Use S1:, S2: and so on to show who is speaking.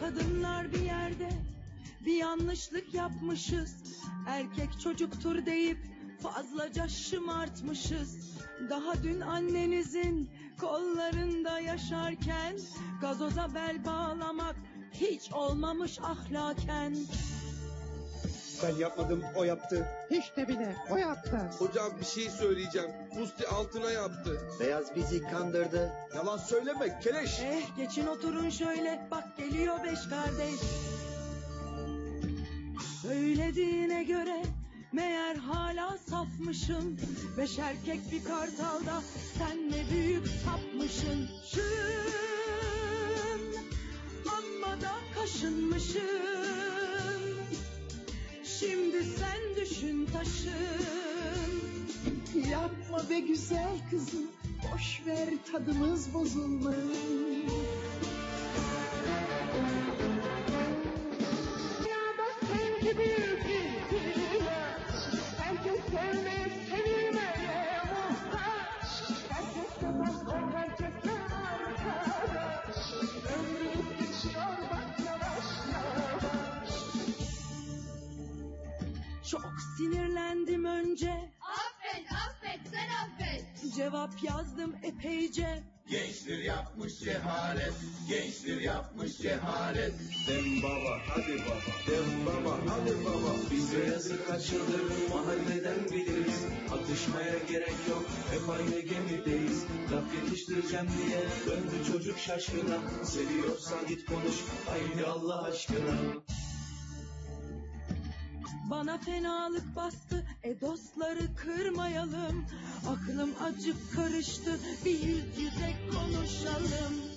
S1: Kadınlar bir yerde bir yanlışlık yapmışız. Erkek çocuktur deyip fazlaca şımartmışız. Daha dün annenizin kollarında yaşarken gazoza bel bağlamak hiç olmamış ahlaken.
S2: Ben yapmadım, o yaptı.
S3: Hiç de bile o yaptı.
S4: Hocam bir şey söyleyeceğim. Musti altına yaptı.
S5: Beyaz bizi kandırdı.
S2: Yalan söyleme, keleş.
S1: Eh geçin oturun şöyle bak geliyor beş kardeş. Söylediğine göre meğer hala safmışım. Beş erkek bir kartalda sen ne büyük sapmışsın. Şın, amma da kaşınmışım. Sen düşün taşın.
S3: Yapma be güzel kızım. Boş ver tadımız bozulmuş.
S6: Dünyada sevgi
S1: Çok sinirlendim önce.
S7: Affet, affet, sen affet.
S1: Cevap yazdım epeyce.
S8: Gençtir yapmış cehalet, gençtir yapmış cehalet. Dem baba, hadi baba, dem baba, hadi baba. Biz beyazı kaç yıldır mahalleden biliriz. Atışmaya gerek yok, hep aynı gemideyiz. Laf yetiştireceğim diye döndü çocuk şaşkına. Seviyorsan git konuş, haydi Allah aşkına.
S1: Bana fenalık bastı, e dostları kırmayalım. Aklım acık karıştı, bir yüz yüze konuşalım.